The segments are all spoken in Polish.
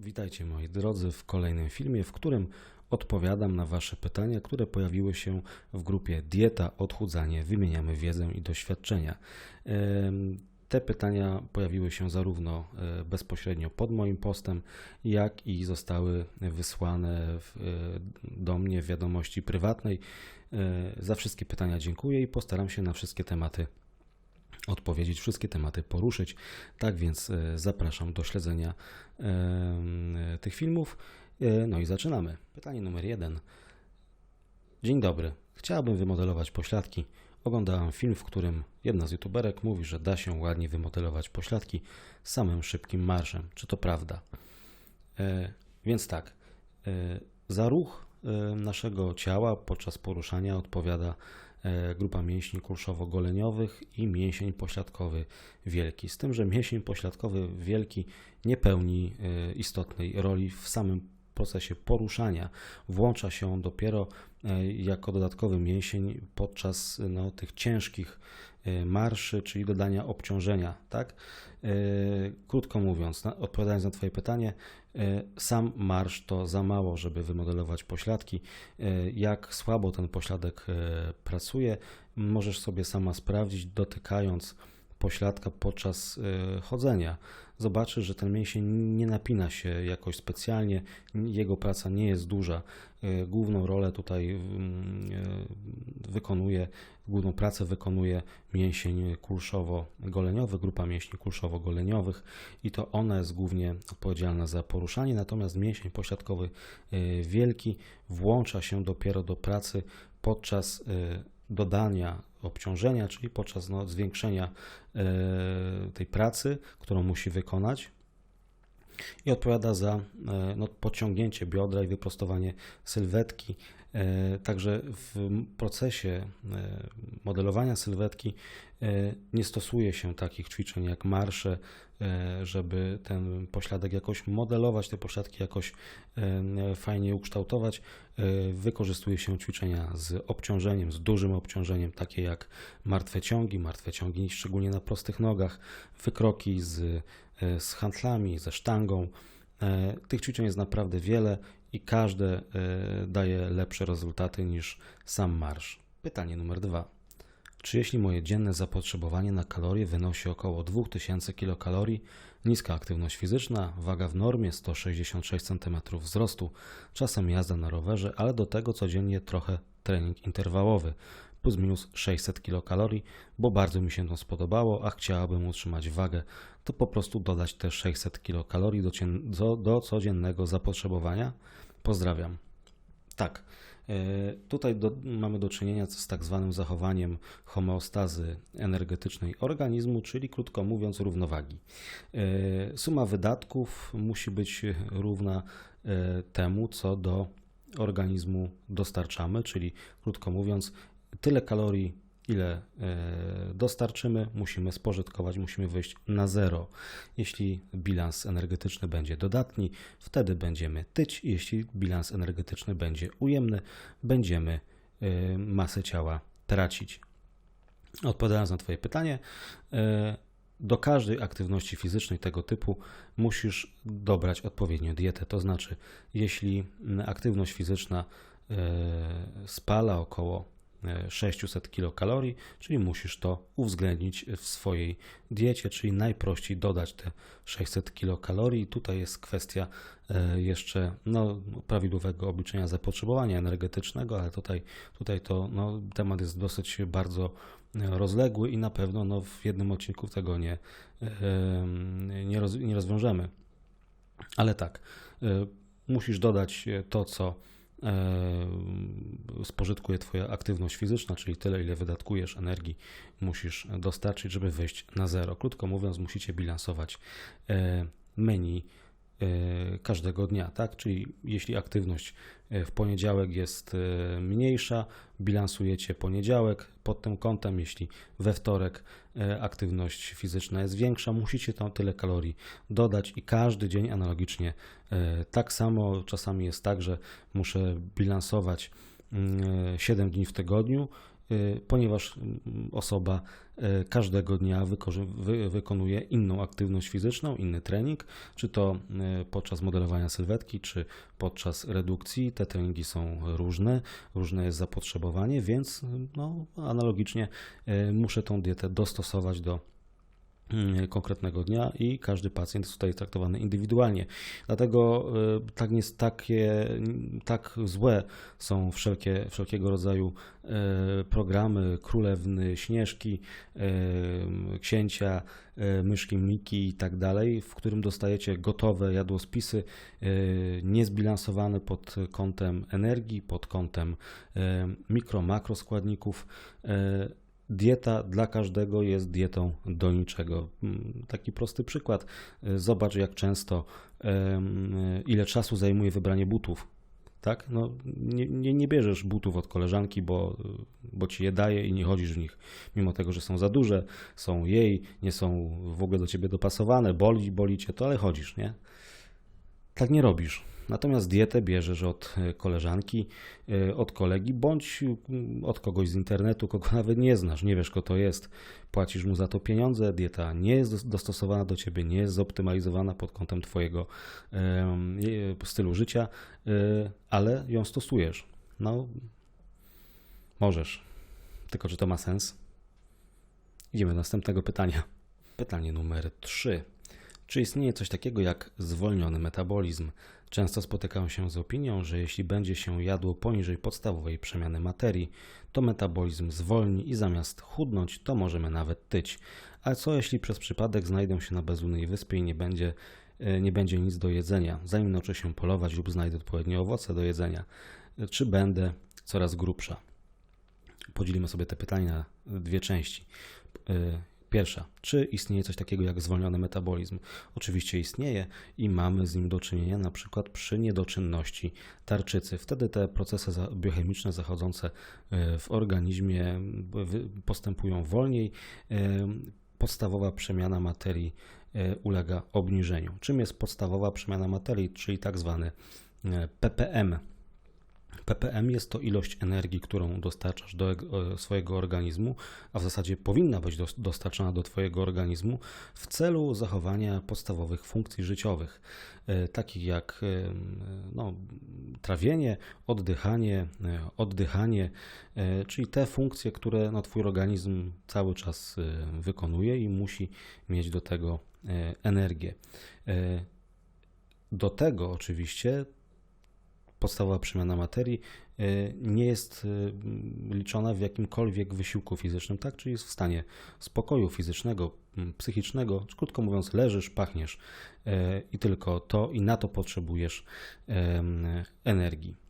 Witajcie moi drodzy w kolejnym filmie, w którym odpowiadam na Wasze pytania, które pojawiły się w grupie Dieta, Odchudzanie, Wymieniamy Wiedzę i Doświadczenia. Te pytania pojawiły się zarówno e, bezpośrednio pod moim postem, jak i zostały wysłane e, do mnie w wiadomości prywatnej. E, Za wszystkie pytania dziękuję i postaram się na wszystkie tematy odpowiedzieć, wszystkie tematy poruszyć. Tak więc e, zapraszam do śledzenia tych filmów. E, No i zaczynamy. Pytanie numer jeden. Dzień dobry. Chciałabym wymodelować pośladki. Oglądałam film, w którym jedna z youtuberek mówi, że da się ładnie wymodelować pośladki samym szybkim marszem. Czy to prawda? E, Więc tak, za ruch naszego ciała podczas poruszania odpowiada grupa mięśni kulszowo-goleniowych i mięsień pośladkowy wielki. Z tym, że mięsień pośladkowy wielki nie pełni e, istotnej roli w samym procesie poruszania. Włącza się on dopiero e, jako dodatkowy mięsień podczas no, tych ciężkich e, marszy, czyli dodania obciążenia. Tak? E, Krótko mówiąc, odpowiadając na Twoje pytanie, e, sam marsz to za mało, żeby wymodelować pośladki. Jak słabo ten pośladek pracuje, możesz sobie sama sprawdzić, dotykając pośladka podczas e, chodzenia. Zobaczysz, że ten mięsień nie napina się jakoś specjalnie, jego praca nie jest duża. E, Główną rolę tutaj e, wykonuje, główną pracę wykonuje mięsień kulszowo-goleniowy, grupa mięśni kulszowo-goleniowych i to ona jest głównie odpowiedzialna za poruszanie, natomiast mięsień pośladkowy wielki włącza się dopiero do pracy podczas dodania obciążenia, czyli podczas no, zwiększenia e, tej pracy, którą musi wykonać i odpowiada za e, no, podciągnięcie biodra i wyprostowanie sylwetki. E, Także w procesie e, modelowania sylwetki e, nie stosuje się takich ćwiczeń jak marsze, żeby ten pośladek jakoś modelować, te pośladki jakoś fajnie ukształtować. Wykorzystuje się ćwiczenia z obciążeniem, z dużym obciążeniem, takie jak martwe ciągi, martwe ciągi szczególnie na prostych nogach, wykroki z, z handlami, ze sztangą. E, Tych ćwiczeń jest naprawdę wiele i każde e, daje lepsze rezultaty niż sam marsz. Pytanie numer dwa. Czy jeśli moje dzienne zapotrzebowanie na kalorie wynosi około 2000 kilokalorii, niska aktywność fizyczna, waga w normie 166 cm wzrostu, czasem jazda na rowerze, ale do tego codziennie trochę trening interwałowy, plus minus 600 kilokalorii, bo bardzo mi się to spodobało, a chciałabym utrzymać wagę, to po prostu dodać te 600 kilokalorii do, do, do codziennego zapotrzebowania? Pozdrawiam. Tak, e, tutaj do, mamy do czynienia z tak zwanym zachowaniem homeostazy energetycznej organizmu, czyli krótko mówiąc równowagi. E, Suma wydatków musi być równa e, temu, co do organizmu dostarczamy, czyli krótko mówiąc, tyle kalorii, ile e, dostarczymy, musimy spożytkować, musimy wyjść na zero. Jeśli bilans energetyczny będzie dodatni, wtedy będziemy tyć, jeśli bilans energetyczny będzie ujemny, będziemy e, masę ciała tracić. Odpowiadając na Twoje pytanie, e, do każdej aktywności fizycznej tego typu musisz dobrać odpowiednią dietę. To znaczy, jeśli aktywność fizyczna spala około 600 kilokalorii, czyli musisz to uwzględnić w swojej diecie, czyli najprościej dodać te 600 kilokalorii. Tutaj jest kwestia e, jeszcze no, prawidłowego obliczenia zapotrzebowania energetycznego, ale tutaj, tutaj to no, temat jest dosyć bardzo e, rozległy i na pewno no, w jednym odcinku tego nie, e, nie, roz, nie rozwiążemy. Ale tak, musisz dodać to, co spożytkuje Twoja aktywność fizyczna, czyli tyle, ile wydatkujesz energii, musisz dostarczyć, żeby wyjść na zero. Krótko mówiąc, musicie bilansować e, menu e, każdego dnia, tak? Czyli jeśli aktywność e, w poniedziałek jest e, mniejsza, bilansujecie poniedziałek pod tym kątem, jeśli we wtorek e, aktywność fizyczna jest większa, musicie tam tyle kalorii dodać i każdy dzień analogicznie e, tak samo. Czasami jest tak, że muszę bilansować mm, 7 dni w tygodniu ponieważ mm, osoba każdego dnia wykonuje inną aktywność fizyczną, inny trening, czy to y, podczas modelowania sylwetki, czy podczas redukcji. Te treningi są różne, różne jest zapotrzebowanie, więc y, no, analogicznie y, muszę tą dietę dostosować do konkretnego dnia i każdy pacjent jest tutaj traktowany indywidualnie. Dlatego y, tak, nie, takie, tak złe są wszelkie, wszelkiego rodzaju y, programy królewny, śnieżki, y, księcia, myszki Miki i tak dalej, w którym dostajecie gotowe jadłospisy niezbilansowane pod kątem energii, pod kątem mikro, makro składników. Y, Dieta dla każdego jest dietą do niczego. Mm, Taki prosty przykład. Y, Zobacz, jak często, em, ile czasu zajmuje wybranie butów. Tak? No, nie, nie, nie bierzesz butów od koleżanki, bo, bo ci je daje i nie chodzisz w nich. Mimo tego, że są za duże, są jej, nie są w ogóle do ciebie dopasowane, boli, boli cię to, ale chodzisz, nie? Tak nie robisz. Natomiast dietę bierzesz od e, koleżanki, e, od kolegi, bądź od kogoś z internetu, kogo nawet nie znasz, nie wiesz, kto to jest. Płacisz mu za to pieniądze, dieta nie jest dos- dostosowana do ciebie, nie jest zoptymalizowana pod kątem twojego stylu życia, e, ale ją stosujesz. No, możesz. Tylko czy to ma sens? Idziemy do następnego pytania. Pytanie numer 3. Czy istnieje coś takiego jak zwolniony metabolizm? Często spotykam się z opinią, że jeśli będzie się jadło poniżej podstawowej przemiany materii, to metabolizm zwolni i zamiast chudnąć, to możemy nawet tyć. A co jeśli przez przypadek znajdę się na bezludnej wyspie i nie będzie, e, nie będzie nic do jedzenia, zanim nauczę się polować lub znajdę odpowiednie owoce do jedzenia? E, Czy będę coraz grubsza? Podzielimy sobie te pytania na dwie części. Pierwsza, czy istnieje coś takiego jak zwolniony metabolizm? Oczywiście istnieje i mamy z nim do czynienia na przykład przy niedoczynności tarczycy. Wtedy te procesy biochemiczne zachodzące y, w organizmie wy- postępują wolniej. Y, Podstawowa przemiana materii ulega obniżeniu. Czym jest podstawowa przemiana materii, czyli tak zwany ppm? Ppm jest to ilość energii, którą dostarczasz do e, swojego organizmu, a w zasadzie powinna być dos- dostarczana do Twojego organizmu w celu zachowania podstawowych funkcji życiowych, e, takich jak e, no, trawienie, oddychanie, oddychanie, czyli te funkcje, które no, Twój organizm cały czas wykonuje i musi mieć do tego energię. Do tego oczywiście podstawowa przemiana materii y, nie jest y, liczona w jakimkolwiek wysiłku fizycznym, tak? Czyli jest w stanie spokoju fizycznego, psychicznego, krótko mówiąc, leżysz, pachniesz y, i tylko to i na to potrzebujesz energii.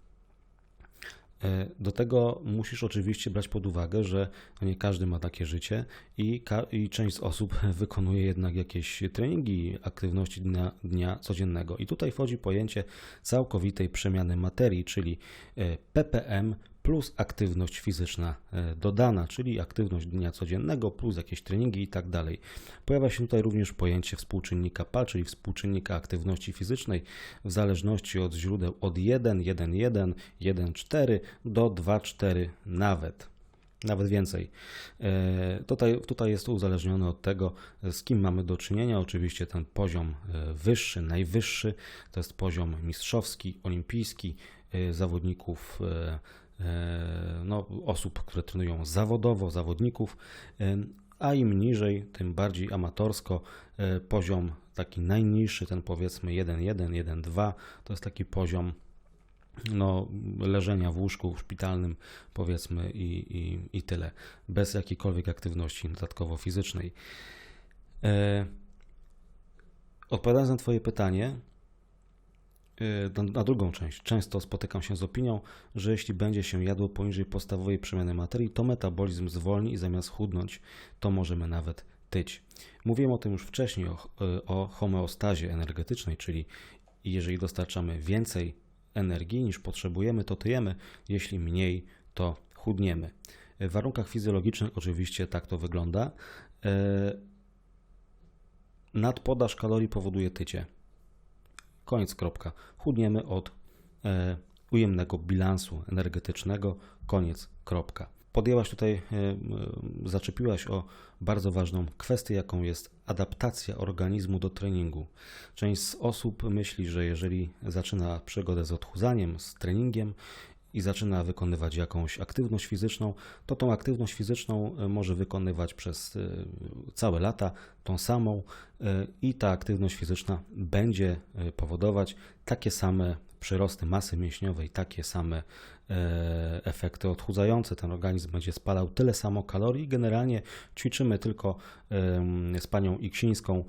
E, Do tego musisz oczywiście brać pod uwagę, że nie każdy ma takie życie i, i część osób wykonuje jednak jakieś treningi, aktywności dnia, dnia codziennego. I tutaj wchodzi pojęcie całkowitej przemiany materii, czyli e, ppm plus aktywność fizyczna e, dodana, czyli aktywność dnia codziennego plus jakieś treningi i tak dalej. Pojawia się tutaj również pojęcie współczynnika PA, czyli współczynnika aktywności fizycznej w zależności od źródeł od 1, 1,1, 1,4 do 2,4 nawet. Nawet więcej. E, Tutaj, tutaj jest to uzależnione od tego, z kim mamy do czynienia. Oczywiście ten poziom e, wyższy, najwyższy to jest poziom mistrzowski, olimpijski zawodników, no, osób, które trenują zawodowo, zawodników, e, a im niżej, tym bardziej amatorsko. e, Poziom taki najniższy, ten powiedzmy 1,1, 1,2 to jest taki poziom no, leżenia w łóżku szpitalnym, powiedzmy, i, i, i tyle, bez jakiejkolwiek aktywności dodatkowo fizycznej. E, odpowiadając na Twoje pytanie, e, na, na drugą część, często spotykam się z opinią, że jeśli będzie się jadło poniżej podstawowej przemiany materii, to metabolizm zwolni i zamiast chudnąć, to możemy nawet tyć. Mówiłem o tym już wcześniej, o, o homeostazie energetycznej, czyli jeżeli dostarczamy więcej energii niż potrzebujemy, to tyjemy, jeśli mniej, to chudniemy. W warunkach fizjologicznych oczywiście tak to wygląda. E, Nadpodaż kalorii powoduje tycie. Koniec, kropka. Chudniemy od e, ujemnego bilansu energetycznego. Koniec, kropka. podjęłaś tutaj, e, zaczepiłaś o bardzo ważną kwestię, jaką jest adaptacja organizmu do treningu. Część z osób myśli, że jeżeli zaczyna przygodę z odchudzaniem, z treningiem i zaczyna wykonywać jakąś aktywność fizyczną, to tą aktywność fizyczną e, może wykonywać przez e, całe lata, tą samą i ta aktywność fizyczna będzie powodować takie same przyrosty masy mięśniowej, takie same E, efekty odchudzające. Ten organizm będzie spalał tyle samo kalorii. Generalnie ćwiczymy tylko z panią Iksińską e,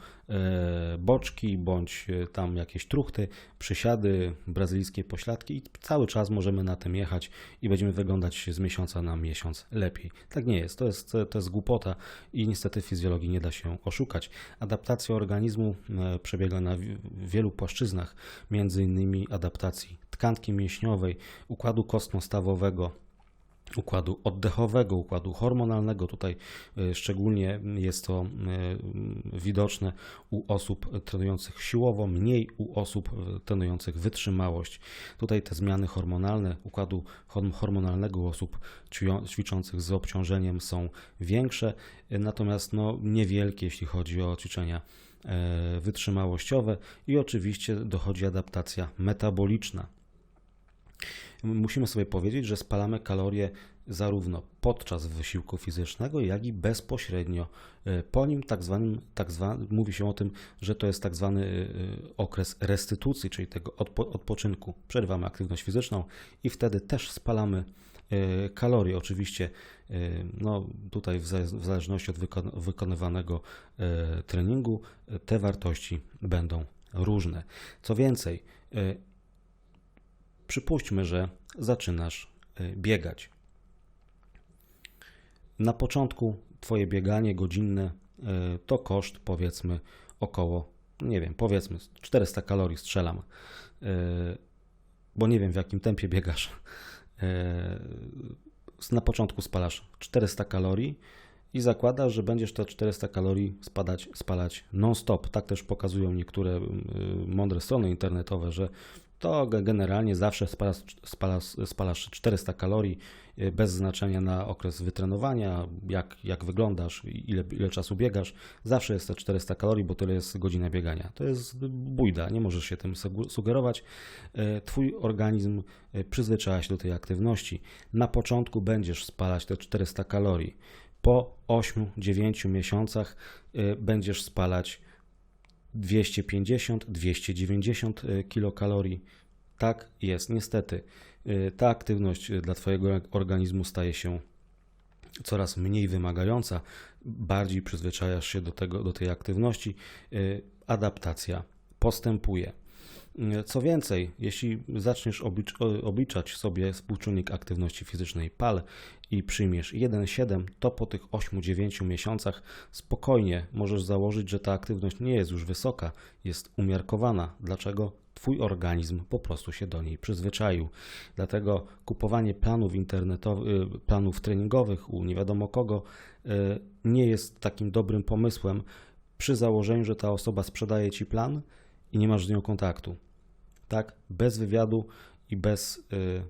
boczki bądź e, tam jakieś truchty, przysiady, brazylijskie pośladki i cały czas możemy na tym jechać i będziemy wyglądać z miesiąca na miesiąc lepiej. Tak nie jest. To jest, to jest głupota i niestety fizjologii nie da się oszukać. Adaptacja organizmu przebiega na wielu płaszczyznach, między innymi adaptacji tkanki mięśniowej, układu kostno-stawowego, układu oddechowego, układu hormonalnego. Tutaj e, szczególnie jest to e, widoczne u osób trenujących siłowo, mniej u osób e, trenujących wytrzymałość. Tutaj te zmiany hormonalne układu hormonalnego u osób ćwiczących z obciążeniem są większe, natomiast no, niewielkie, jeśli chodzi o ćwiczenia wytrzymałościowe i oczywiście dochodzi adaptacja metaboliczna musimy sobie powiedzieć, że spalamy kalorie zarówno podczas wysiłku fizycznego, jak i bezpośrednio e, po nim. Tak zwanym, tak zwany, mówi się o tym, że to jest tak zwany e, okres restytucji, czyli tego odpo, odpoczynku. Przerywamy aktywność fizyczną i wtedy też spalamy e, kalorie. Oczywiście, no tutaj w zależności od wykonywanego treningu, te wartości będą różne. Co więcej, Przypuśćmy, że zaczynasz y, biegać. Na początku Twoje bieganie godzinne y, to koszt powiedzmy około, nie wiem, powiedzmy 400 kalorii strzelam, y, bo nie wiem w jakim tempie biegasz. Na początku spalasz 400 kalorii i zakładasz, że będziesz te 400 kalorii spadać, spalać non-stop. Tak też pokazują niektóre mądre strony internetowe, że to generalnie zawsze spalasz, spalasz, spalasz 400 kalorii y, bez znaczenia na okres wytrenowania, jak, jak wyglądasz, ile, ile czasu biegasz. Zawsze jest te 400 kalorii, bo tyle jest godzina biegania. To jest bójda, nie możesz się tym sugerować. Y, twój organizm y, przyzwyczaja się do tej aktywności. Na początku będziesz spalać te 400 kalorii. Po 8-9 miesiącach będziesz spalać 250-290 e, kilokalorii. Tak jest, niestety. E, ta aktywność e, dla Twojego organizmu staje się coraz mniej wymagająca, bardziej przyzwyczajasz się do, tego, do tej aktywności, adaptacja postępuje. Co więcej, jeśli zaczniesz oblicz, obliczać sobie współczynnik aktywności fizycznej PAL i przyjmiesz 1,7, to po tych 8-9 miesiącach spokojnie możesz założyć, że ta aktywność nie jest już wysoka, jest umiarkowana. Dlaczego? Twój organizm po prostu się do niej przyzwyczaił. Dlatego kupowanie planów internetowych, planów treningowych u nie wiadomo kogo y, nie jest takim dobrym pomysłem przy założeniu, że ta osoba sprzedaje ci plan i nie masz z nią kontaktu. Tak? Bez wywiadu i bez y,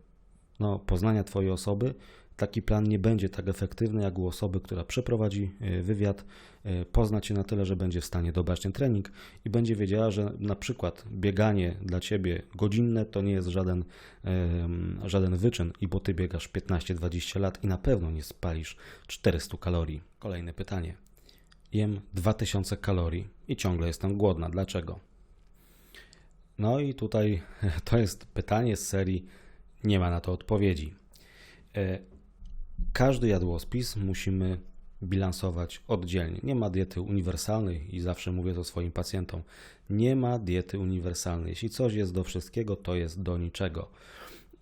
no, poznania Twojej osoby taki plan nie będzie tak efektywny jak u osoby, która przeprowadzi y, wywiad, y, pozna Cię na tyle, że będzie w stanie dobrać ten trening i będzie wiedziała, że na przykład bieganie dla Ciebie godzinne to nie jest żaden, żaden wyczyn i bo Ty biegasz 15-20 lat i na pewno nie spalisz 400 kalorii. Kolejne pytanie. Jem 2000 kalorii i ciągle jestem głodna. Dlaczego? No i tutaj to jest pytanie z serii nie ma na to odpowiedzi. E, każdy jadłospis musimy bilansować oddzielnie. Nie ma diety uniwersalnej i zawsze mówię to swoim pacjentom. Nie ma diety uniwersalnej. Jeśli coś jest do wszystkiego, to jest do niczego.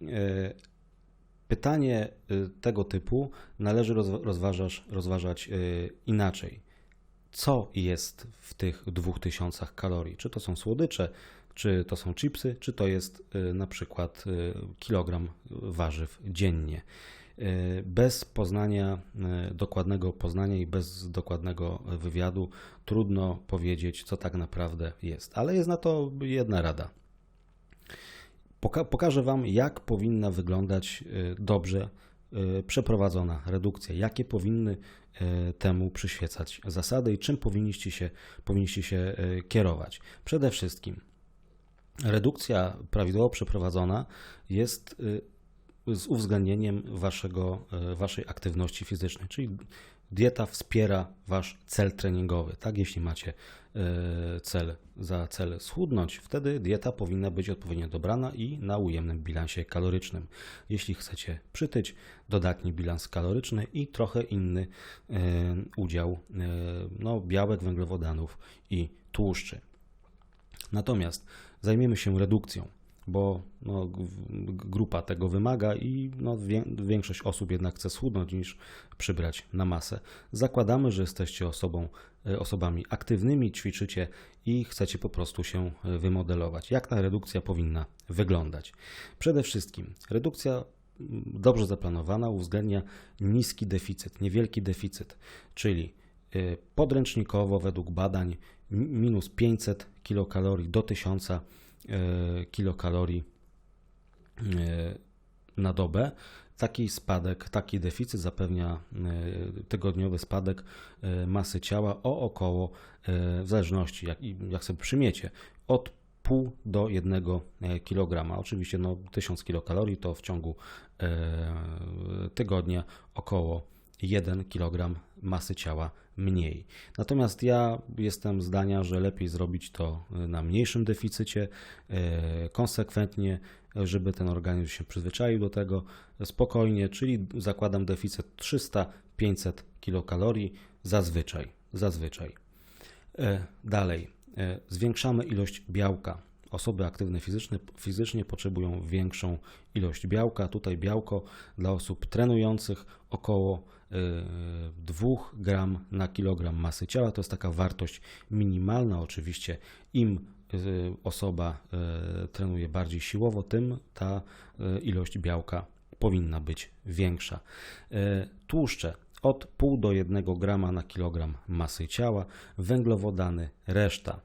E, pytanie e, tego typu należy rozważać, rozważać inaczej. Co jest w tych 2000 kalorii? Czy to są słodycze, czy to są chipsy, czy to jest na przykład kilogram warzyw dziennie. Y, bez poznania, dokładnego poznania i bez dokładnego wywiadu trudno powiedzieć, co tak naprawdę jest. Ale jest na to jedna rada. Poka pokażę Wam, jak powinna wyglądać dobrze e, przeprowadzona redukcja, jakie powinny temu przyświecać zasady i czym powinniście się, powinniście się kierować. Przede wszystkim redukcja prawidłowo przeprowadzona jest z uwzględnieniem waszego, waszej aktywności fizycznej, czyli dieta wspiera wasz cel treningowy. Tak, jeśli macie e, cel za cel schudnąć, wtedy dieta powinna być odpowiednio dobrana i na ujemnym bilansie kalorycznym. Jeśli chcecie przytyć, dodatni bilans kaloryczny i trochę inny e, udział e, no, białek, węglowodanów i tłuszczy. Natomiast zajmiemy się redukcją bo no, grupa tego wymaga i no, większość osób jednak chce schudnąć niż przybrać na masę. Zakładamy, że jesteście osobą, e, osobami aktywnymi, ćwiczycie i chcecie po prostu się e, wymodelować. Jak ta redukcja powinna wyglądać? Przede wszystkim redukcja dobrze zaplanowana uwzględnia niski deficyt, niewielki deficyt, czyli e, podręcznikowo według badań minus 500 kilokalorii do 1000 E, kilokalorii e, na dobę. Taki spadek, taki deficyt zapewnia e, tygodniowy spadek masy ciała o około, w zależności jak, jak sobie przymiecie, od pół do 1 kg. Oczywiście no, 1000 kilokalorii to w ciągu tygodnia około 1 kg masy ciała mniej. Natomiast ja jestem zdania, że lepiej zrobić to na mniejszym deficycie, e, konsekwentnie, żeby ten organizm się przyzwyczaił do tego spokojnie, czyli zakładam deficyt 300-500 kilokalorii zazwyczaj. zazwyczaj. E, dalej, e, zwiększamy ilość białka. Osoby aktywne fizycznie, fizycznie potrzebują większą ilość białka. Tutaj białko dla osób trenujących około 2 y, gram na kilogram masy ciała. To jest taka wartość minimalna. Oczywiście im y, osoba y, trenuje bardziej siłowo, tym ta ilość białka powinna być większa. Tłuszcze od pół do 1 grama na kilogram masy ciała, węglowodany reszta.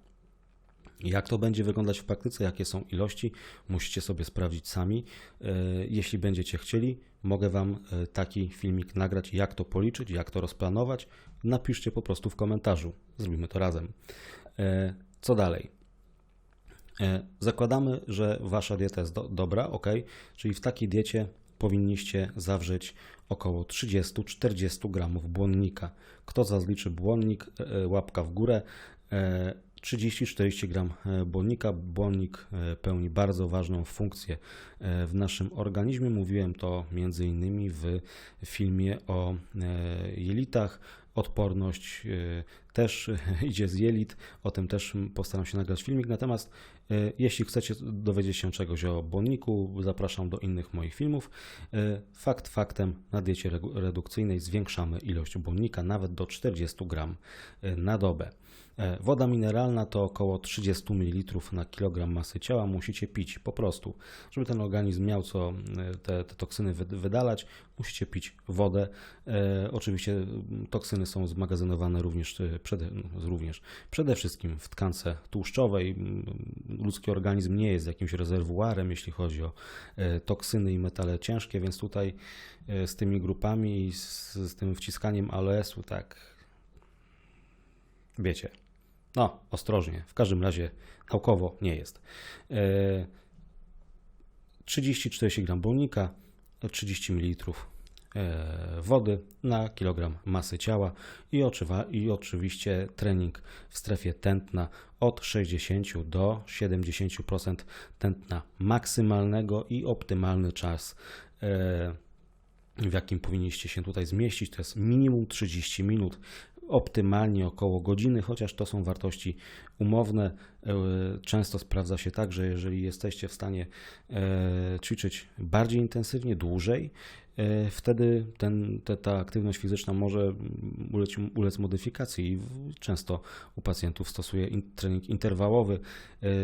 Jak to będzie wyglądać w praktyce, jakie są ilości, musicie sobie sprawdzić sami. E, jeśli będziecie chcieli, mogę Wam e, taki filmik nagrać, jak to policzyć, jak to rozplanować. Napiszcie po prostu w komentarzu. Zrobimy to razem. E, co dalej? Zakładamy, że Wasza dieta jest do, dobra, ok, czyli w takiej diecie powinniście zawrzeć około 30-40 gramów błonnika. Kto zazliczy błonnik, łapka w górę. 30-40 gram e, błonnika. Błonnik e, pełni bardzo ważną funkcję e, w naszym organizmie. Mówiłem to między innymi w filmie o jelitach. Odporność też idzie z jelit, o tym też postaram się nagrać filmik. Natomiast jeśli chcecie dowiedzieć się czegoś o błonniku, zapraszam do innych moich filmów. Fakt faktem, na diecie redukcyjnej zwiększamy ilość błonnika nawet do 40 gram na dobę. E, woda mineralna to około 30 ml na kilogram masy ciała musicie pić po prostu. Żeby ten organizm miał co e, te, te toksyny wydalać, musicie pić wodę. E, oczywiście toksyny są zmagazynowane również, e, przede, no, również przede wszystkim w tkance tłuszczowej. Ludzki organizm nie jest jakimś rezerwuarem, jeśli chodzi o e, toksyny i metale ciężkie, więc tutaj e, z tymi grupami i z, z tym wciskaniem ALS-u tak wiecie, no, ostrożnie, w każdym razie naukowo nie jest. 30-40 e, gram błonnika, 30 ml e, wody na kilogram masy ciała i, oczywa, i oczywiście trening w strefie tętna od 60 do 70% tętna maksymalnego i optymalny czas e, w jakim powinniście się tutaj zmieścić, to jest minimum 30 minut optymalnie około godziny, chociaż to są wartości umowne. E, często sprawdza się tak, że jeżeli jesteście w stanie e, ćwiczyć bardziej intensywnie, dłużej, e, wtedy ten, te, ta aktywność fizyczna może ulec, ulec modyfikacji i często u pacjentów stosuje trening interwałowy.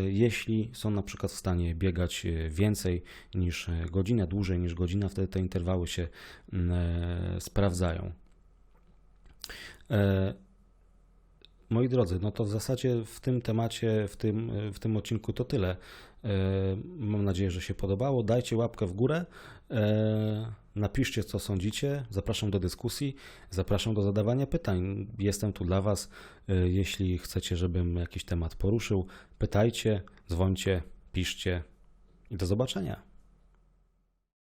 Jeśli są na przykład w stanie biegać więcej niż godzinę, dłużej niż godzina, wtedy te interwały się sprawdzają. E, moi drodzy, no to w zasadzie w tym temacie, w tym, w tym odcinku to tyle. E, Mam nadzieję, że się podobało. Dajcie łapkę w górę. E, Napiszcie, co sądzicie. Zapraszam do dyskusji. Zapraszam do zadawania pytań. Jestem tu dla Was. Jeśli chcecie, żebym jakiś temat poruszył, pytajcie, dzwońcie, piszcie i do zobaczenia.